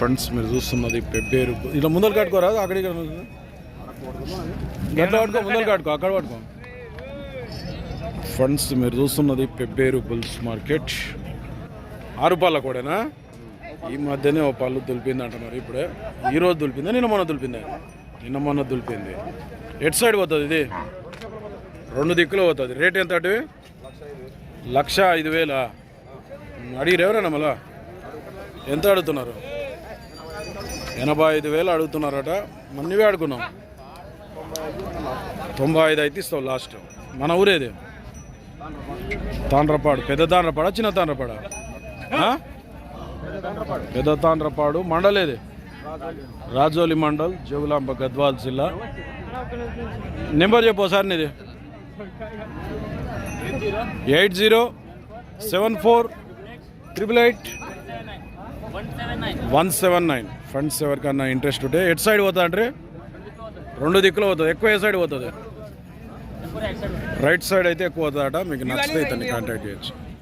Friends మీరు చూస్తున్నది పెబ్బేరు. ఇలా ముందలు రాదు అక్కడ ఇక్కడ గట్ల పట్టుకో ముందలు కట్టుకో అక్కడ పట్టుకో. ఫ్రెండ్స్ మీరు చూస్తున్నది పెబ్బేరు బుల్స్ మార్కెట్. ఆరు పాల కూడానా? ఈ మధ్యనే ఓ పళ్ళు దులిపింది అంటున్నారు ఇప్పుడే. ఈరోజు దులిపిందా నిన్న మొన్న దులిపిందా? నిన్న మొన్న దులిపింది. ఎటు సైడ్ పోతుంది ఇది? రెండు దిక్కులు పోతుంది. రేట్ ఎంత అటు? లక్ష ఐదు వేల? అడిగిరు ఎవరైనా మళ్ళా? ఎంత అడుగుతున్నారు? ఎనభై ఐదు వేలు అడుగుతున్నారట. మొన్నవే అడుగున్నాం. తొంభై ఐదు అయితే ఇస్తావు లాస్ట్. మన ఊరేది. తాండ్రపాడు. పెద్ద తాండ్రపాడా చిన్న తాండ్రపాడ? పెద్ద తాండ్రపాడు మండలేదే. రాజోలి మండల్ జోగులాంబ గద్వాల్ జిల్లా. నెంబర్ చెప్పు సార్ నీది. Eight zero seven four triple eight one seven nine. Friends ఎవరికన్నా ఇంట్రెస్ట్ ఉంటే ఎట్ సైడ్ పోతా అంటే? రెండు దిక్కులు పోతుంది ఎక్కువ ఏ సైడ్ పోతుంది? రైట్ సైడ్ అయితే ఎక్కువ పోతుందట. మీకు నచ్చితే ఇతన్ని కాంటాక్ట్ చేయొచ్చు.